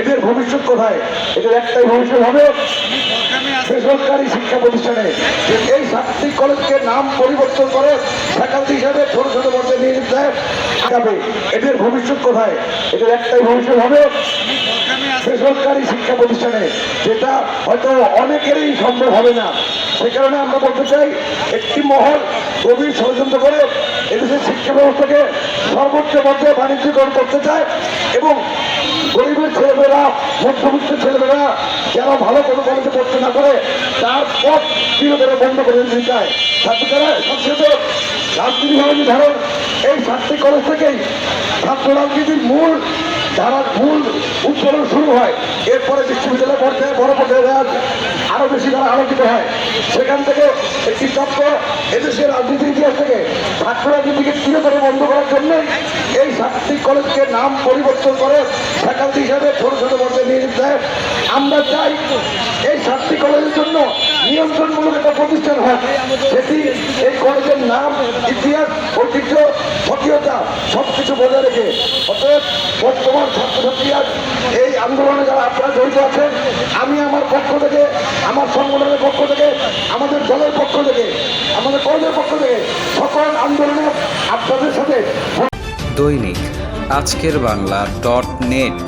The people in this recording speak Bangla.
এদের ভবিষ্যৎ কোথায়? এদের একটাই ভবিষ্যৎ হবে বেসরকারি শিক্ষা প্রতিষ্ঠানে। এই সাতটি কলেজকে নাম পরিবর্তন করে ফ্যাকাল্টি হিসাবে ছোট ছোট পর্যায়ে নিয়ে যেতে যাবে এদের ভবিষ্যৎ কোথায়? এদের একটাই ভবিষ্যৎ হবে বেসরকারি শিক্ষা প্রতিষ্ঠানে। যেটা হয়তো অনেকেরই সম্ভব হবে না। সে কারণে আমরা বলতে চাই, একটি মহল গভীর ষড়যন্ত্র করে এদেশের শিক্ষা ব্যবস্থাকে সর্বোচ্চ পর্যায়ে বাণিজ্যকরণ করতে চায় এবং ছেলেমেয়েরা মধ্যবিত্ত ছেলেমেয়েরা যারা ভালো কোনো কলেজে পড়তে না পারে, তার পথ চিরতরে বন্ধ করে দিতে চায়। ছাত্রীরা সবচেয়ে রাজনীতি ভাবে ধরেন এই সাতটি কলেজ থেকেই ছাত্র রাজনীতির মূল ধারার মূল উৎপাদন শুরু হয়। বেশি তারা আলোচিত হয় সেখান থেকে একটি চক্র এদেশের রাজনীতির ইতিহাস থেকে ছাত্র রাজনীতিকে চিরতরে বন্ধ করার জন্য এই সাতটি কলেজকে নাম পরিবর্তন করে ফ্যাকাল্টি হিসাবে ছোট ছোট পর্যায়ে নিয়ে যেতে। আমরা চাই এই সাতটি কলেজের জন্য নিয়ন্ত্রণমূলক একটা প্রতিষ্ঠান হয় সেটি এই কলেজের নাম, ইতিহাস, ঐতিহ্য, স্বকীয়তা সব কিছু বজায় রেখে অতএব বর্তমান ছাত্রছাত্রীরা এই আন্দোলনে যারা আপনারা জড়িত আছেন, আমি আমার পক্ষ থেকে আমার সংগঠনের পক্ষ থেকে আমাদের দলের পক্ষ থেকে আমাদের কলেজের পক্ষ সকল আপনাদের সাথে দৈনিক আজকের বাংলা ডট নেট।